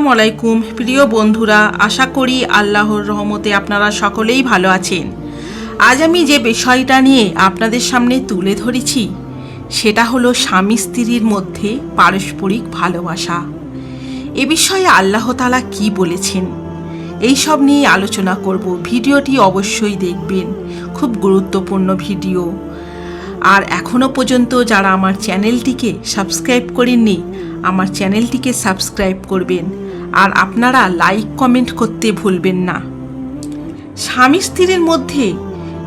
আসসালামু আলাইকুম, প্রিয় বন্ধুরা, আশা করি আল্লাহর রহমতে আপনারা সকলেই ভালো আছেন। আজ আমি যে বিষয়টা নিয়ে আপনাদের সামনে তুলে ধরেছি, সেটা হলো স্বামী স্ত্রীর মধ্যে পারস্পরিক ভালোবাসা। এ বিষয়ে আল্লাহ তালা কি বলেছেন, এই সব নিয়ে আলোচনা করব। ভিডিওটি অবশ্যই দেখবেন, খুব গুরুত্বপূর্ণ ভিডিও। আর এখনও পর্যন্ত যারা আমার চ্যানেলটিকে সাবস্ক্রাইব করেননি, আমার চ্যানেলটিকে সাবস্ক্রাইব করবেন। আর আপনারা লাইক কমেন্ট করতে ভুলবেন না। স্বামী স্ত্রীর মধ্যে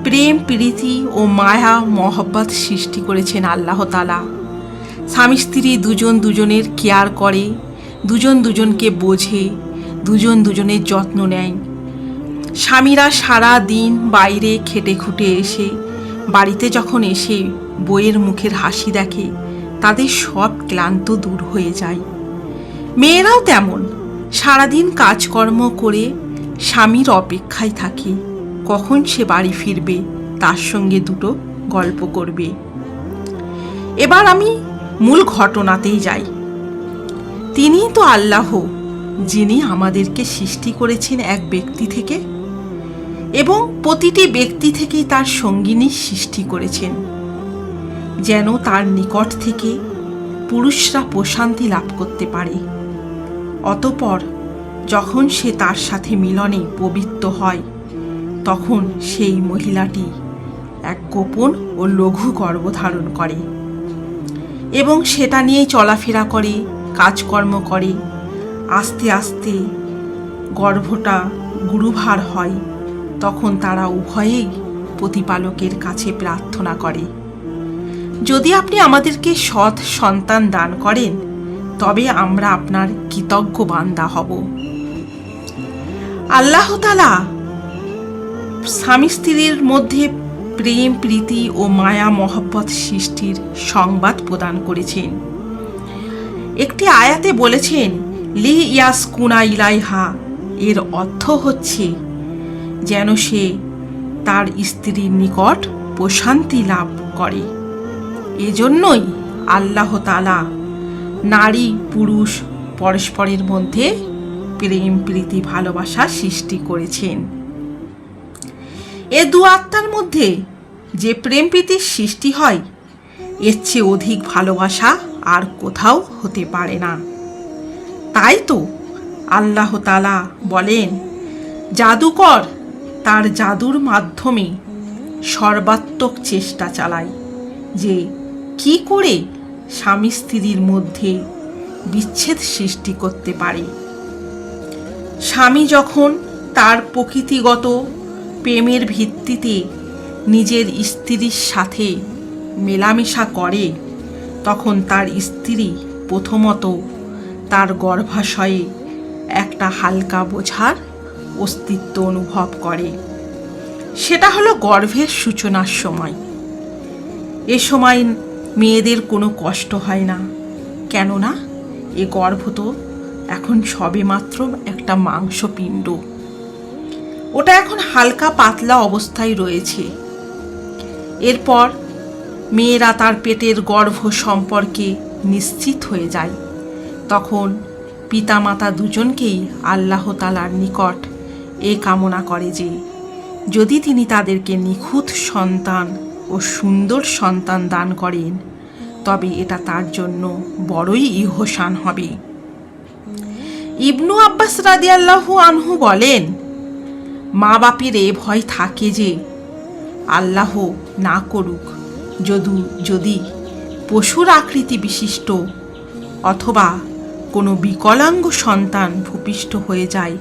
প্রেম, প্রীতি ও মায়া, মহব্বত সৃষ্টি করেছেন আল্লাহ তালা স্বামী স্ত্রী দুজন দুজনের কেয়ার করে, দুজন দুজনকে বোঝে, দুজন দুজনের যত্ন নেয়। স্বামীরা সারা দিন বাইরে খেটে খুটে এসে, বাড়িতে যখন এসে বইয়ের মুখের হাসি দেখে, তাদের সব ক্লান্ত দূর হয়ে যায়। মেয়েরাও তেমন। সারাদিন কাজকর্ম করে স্বামীর অপেক্ষায় থাকে। কখন সে বাড়ি ফিরবে, তার সঙ্গে দুটো গল্প করবে। এবার আমি মূল ঘটনাতেই যাই। তিনিই তো আল্লাহ, যিনি আমাদেরকে সৃষ্টি করেছেন এক ব্যক্তি থেকে এবং প্রতিটি ব্যক্তি থেকেই তার সঙ্গিনী সৃষ্টি করেছেন। যেন তার নিকট থেকে পুরুষরা প্রশান্তি লাভ করতে পারে। অতপর যখন সে তার সাথে মিলনে পবিত্র হয়, তখন সেই মহিলাটি এক গোপন ও লঘু গর্ব ধারণ করে এবং সেটা নিয়ে চলাফেরা করে, কাজকর্ম করে। আস্তে আস্তে গর্ভটা গুরুভার হয়, তখন তারা উভয়েই প্রতিপালকের কাছে প্রার্থনা করে। যদি আপনি আমাদেরকে সৎ সন্তান দান করেন তবে আমরা আপনার কৃতজ্ঞ বান্দা হব। আল্লাহ তালা স্বামী স্ত্রীর মধ্যে প্রেম, প্রীতি ও মায়া, মহব্বত সৃষ্টির সংবাদ প্রদান করেছেন। একটি আয়াতে বলেছেন, লি ইয়াস কুনা ইলাইহা এর অর্থ হচ্ছে যেন সে তার স্ত্রীর নিকট প্রশান্তি লাভ করে। এজন্যই আল্লাহ তালা নারী, পুরুষ পরস্পরের মধ্যে প্রেম, প্রীতি, ভালোবাসা সৃষ্টি করেছেন। এ দু আত্মার মধ্যে যে প্রেম, প্রীতির সৃষ্টি হয়, এর চেয়ে অধিক ভালোবাসা আর কোথাও হতে পারে না। তাই তো আল্লাহ তালা বলেন, জাদুকর তার জাদুর মাধ্যমে সর্বাত্মক চেষ্টা চালায়। যে কি করে স্বামী স্ত্রীর মধ্যে বিচ্ছেদ সৃষ্টি করতে পারে। স্বামী যখন তার প্রকৃতিগত প্রেমের ভিত্তিতে নিজের স্ত্রীর সাথে মেলামেশা করে, তখন তার স্ত্রী প্রথমত তার গর্ভাশয়ে একটা হালকা বোঝার অস্তিত্ব অনুভব করে। সেটা হলো গর্ভের সূচনার সময়। এ সময় মেয়েদের কোনো কষ্ট হয় না। কেননা, এ গর্ভ তো এখন সবে মাত্র একটা মাংসপিণ্ড। ওটা এখন হালকা পাতলা অবস্থায় রয়েছে। এরপর মেয়েরা তার পেটের গর্ভ সম্পর্কে নিশ্চিত হয়ে যায়। তখন পিতামাতা দুজনকেই আল্লাহ তালার নিকট এ কামনা করে যে, যদি তিনি তাদেরকে নিখুঁত সন্তান ও সুন্দর সন্তান দান করেন। তবে এটা তার জন্য বড়ই ইহসান হবে। ইবনু আব্বাস রাদিয়াল্লাহু আনহু বলেন মা বাপের এ ভয় থাকে যে আল্লাহ না করুক, যদু, যদি পশুর আকৃতি বিশিষ্ট অথবা কোনো বিকলাঙ্গ সন্তান ভূপিষ্ঠ হয়ে যায়,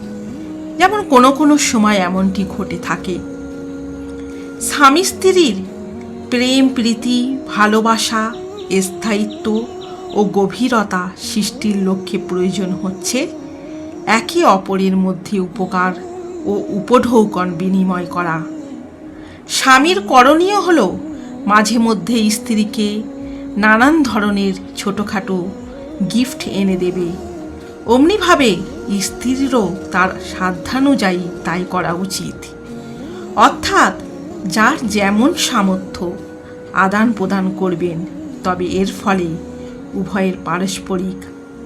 যেমন কোনো কোনো সময় এমনটি ঘটে থাকে। স্বামী স্ত্রীর প্রেম, প্রীতি, ভালোবাসা, স্থায়িত্ব ও গভীরতা সৃষ্টির লক্ষ্যে প্রয়োজন হচ্ছে একে অপরের মধ্যে উপকার ও উপঢৌকন বিনিময় করা। স্বামীর করণীয় হল মাঝে মধ্যে স্ত্রীকে নানান ধরনের ছোটোখাটো গিফট এনে দেবে। অমনিভাবে স্ত্রীরও তার সাধ্যানুযায়ী তাই করা উচিত। অর্থাৎ যার যেমন সামর্থ্য, আদান প্রদান করবেন, তবে এর ফলে উভয়ের পারস্পরিক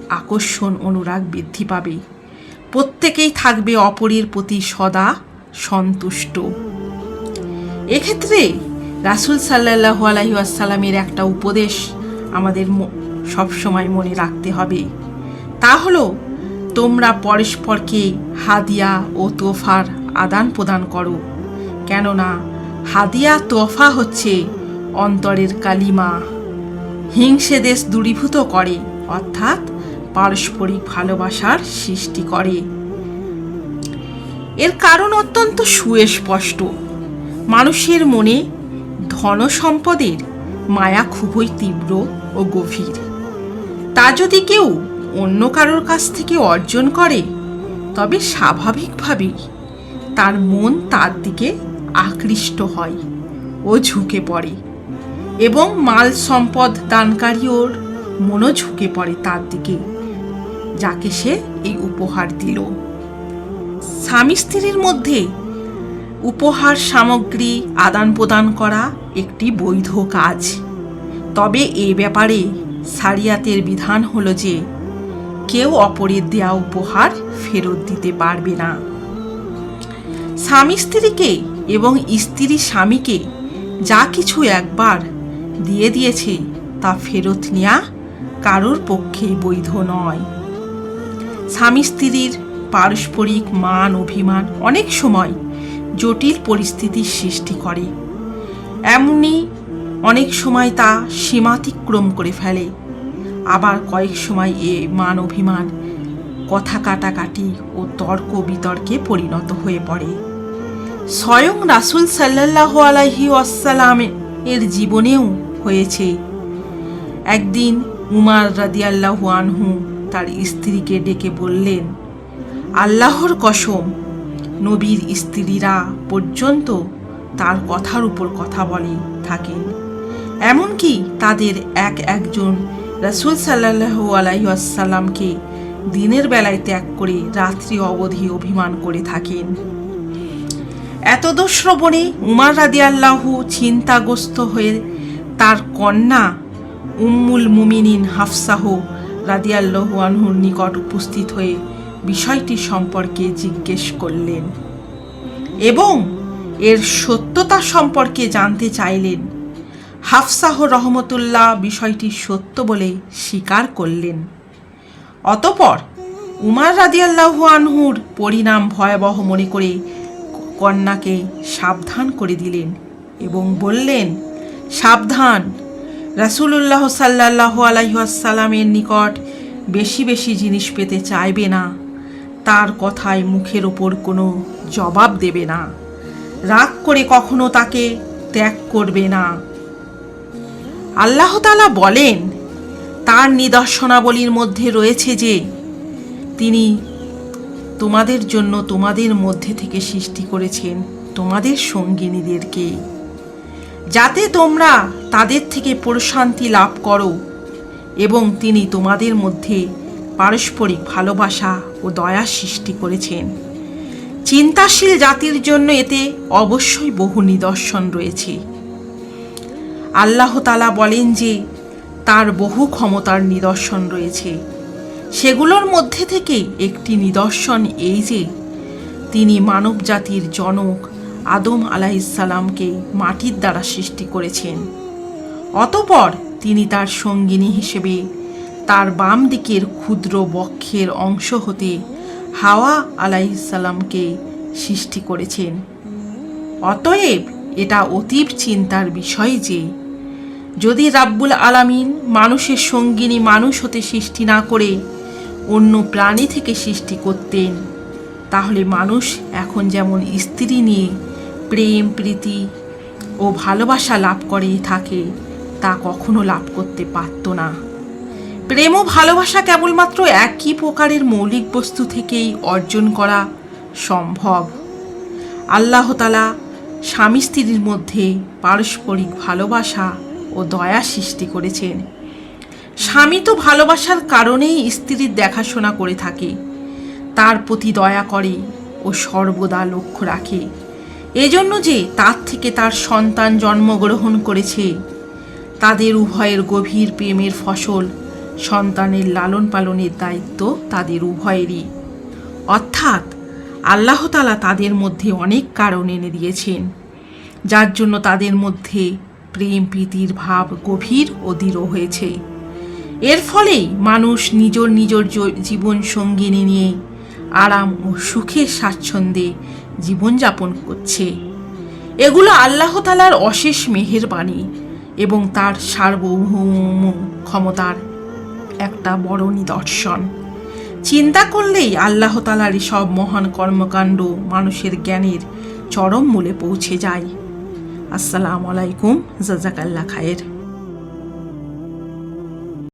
আকর্ষণ অনুরাগ বৃদ্ধি পাবে। প্রত্যেকেই থাকবে অপরের প্রতি সদা সন্তুষ্ট। এক্ষেত্রে রাসুল সাল্লাহ আলহিউসালামের একটা উপদেশ আমাদের সবসময় মনে রাখতে হবে। তা হলো, তোমরা পরস্পরকে হাদিয়া ও তোফার আদান প্রদান করো। কেননা হাদিয়া তোফা হচ্ছে অন্তরের কালিমা। হিংসে দেশ দূরীভূত করে, অর্থাৎ পারস্পরিক ভালোবাসার সৃষ্টি করে। এর কারণ অত্যন্ত সুস্পষ্ট। মানুষের মনে ধন সম্পদের মায়া খুবই তীব্র ও গভীর। তা যদি কেউ অন্য কারোর কাছ থেকে অর্জন করে, তবে স্বাভাবিকভাবেই তার মন তার দিকে আকৃষ্ট হয় ও ঝুঁকে পড়ে এবং মাল সম্পদ দানকারী ওর মনও ঝুঁকে পড়ে তার দিকে, যাকে সে এই উপহার দিল। স্বামী স্ত্রীর মধ্যে উপহার সামগ্রী আদান প্রদান করা একটি বৈধ কাজ। তবে এ ব্যাপারে সারিয়াতের বিধান হলো যে, কেউ অপরের দেয়া উপহার ফেরত দিতে পারবে না। স্বামী স্ত্রীকে এবং স্ত্রী স্বামীকে যা কিছু একবার দিয়ে দিয়েছে তা ফেরত নেওয়া কারোর পক্ষেই বৈধ নয়। স্বামী স্ত্রীর পারস্পরিক মান অভিমান অনেক সময় জটিল পরিস্থিতির সৃষ্টি করে। এমনি অনেক সময় তা সীমাতিক্রম করে ফেলে। আবার কয়েক সময় এ মান অভিমান কথা কাটাকাটি ও তর্ক বিতর্কে পরিণত হয়ে পড়ে। স্বয়ং রাসুল সাল্লাহ আলাহি আসালাম এর জীবনেও হয়েছে। একদিন উমার রাদিয়াল্লাহু আনহু তার স্ত্রীকে ডেকে বললেন, আল্লাহর কসম, নবীর স্ত্রীরা পর্যন্ত তার কথার উপর কথা বলে থাকেন। এমনকি তাদের এক একজন রাসুল সাল্লাহ আলাইসাল্লামকে দিনের বেলায় ত্যাগ করে রাত্রি অবধি অভিমান করে থাকেন। এতদ শ্রবণে উমার রাদিয়াল্লাহু চিন্তাগ্রস্ত হয়ে তার কন্যা উম্মুল মুমিনিন হাফসাহ রাদিয়াল্লাহু আনহুর নিকট উপস্থিত হয়ে বিষয়টি সম্পর্কে জিজ্ঞেস করলেন এবং এর সত্যতা সম্পর্কে জানতে চাইলেন। হাফসাহ রহমতুল্লাহ বিষয়টি সত্য বলে স্বীকার করলেন। অতপর উমার রাদিয়াল্লাহু আনহুর পরিণাম ভয়াবহ মনে করে কন্যাকে সাবধান করে দিলেন এবং বললেন, সাবধান। রাসূলুল্লাহ সাল্লাহ আলাইসাল্লামের নিকট বেশি বেশি জিনিস পেতে চাইবে না। তার কথায় মুখের ওপর কোনো জবাব দেবে না। রাগ করে কখনো তাকে ত্যাগ করবে না। আল্লাহতালা বলেন, তার নিদর্শনাবলীর মধ্যে রয়েছে যে, তিনি তোমাদের জন্য তোমাদের মধ্যে থেকে সৃষ্টি করেছেন তোমাদের সঙ্গিনীদেরকে। যাতে তোমরা তাদের থেকে প্রশান্তি লাভ করো এবং তিনি তোমাদের মধ্যে পারস্পরিক ভালোবাসা ও দয়া সৃষ্টি করেছেন। চিন্তাশীল জাতির জন্য এতে অবশ্যই বহু নিদর্শন রয়েছে। আল্লাহ তালা বলেন যে, তার বহু ক্ষমতার নিদর্শন রয়েছে। সেগুলোর মধ্যে থেকে একটি নিদর্শন এই যে, তিনি মানব জাতির জনক আদম আলাইসাল্লামকে মাটির দ্বারা সৃষ্টি করেছেন। অতপর তিনি তার সঙ্গিনী হিসেবে তার বাম দিকের ক্ষুদ্র বক্ষের অংশ হতে হাওয়া আলাইসাল্লামকে সৃষ্টি করেছেন। অতএব এটা অতীব চিন্তার বিষয় যে, যদি রাব্বুল আলামিন মানুষের সঙ্গিনী মানুষ হতে সৃষ্টি না করে অন্য প্রাণী থেকে সৃষ্টি করতেন। তাহলে মানুষ এখন যেমন স্ত্রী নিয়ে প্রেম, প্রীতি ও ভালোবাসা লাভ করে থাকে, তা কখনো লাভ করতে পারত না। প্রেম ও ভালোবাসা কেবলমাত্র একই প্রকারের মৌলিক বস্তু থেকেই অর্জন করা সম্ভব। আল্লাহতালা স্বামী স্ত্রীর মধ্যে পারস্পরিক ভালোবাসা ও দয়া সৃষ্টি করেছেন। স্বামী তো ভালোবাসার কারণেই স্ত্রীর দেখাশোনা করে থাকে। তার প্রতি দয়া করে ও সর্বদা লক্ষ্য রাখে। এজন্য যে তার থেকে তার সন্তান জন্মগ্রহণ করেছে, তাদের উভয়ের গভীর প্রেমের ফসল সন্তানের লালন পালনের দায়িত্ব তাদের উভয়েরই। অর্থাৎ আল্লাহতালা তাদের মধ্যে অনেক কারণ এনে দিয়েছেন, যার জন্য তাদের মধ্যে প্রেম প্রীতির ভাব গভীর ও দৃঢ় হয়েছে। এর ফলেই মানুষ নিজের নিজের জীবন সঙ্গিনী নিয়ে আরাম ও সুখের স্বাচ্ছন্দ্যে জীবনযাপন করছে। এগুলো আল্লাহ তালার অশেষ মেহেরবাণী এবং তার সার্বভৌম ক্ষমতার একটা বড় নিদর্শন। চিন্তা করলেই আল্লাহ তালার সব মহান কর্মকাণ্ড মানুষের জ্ঞানের চরম মূলে পৌঁছে যায়। আসসালামু আলাইকুম জাজাকাল্লা খায়ের।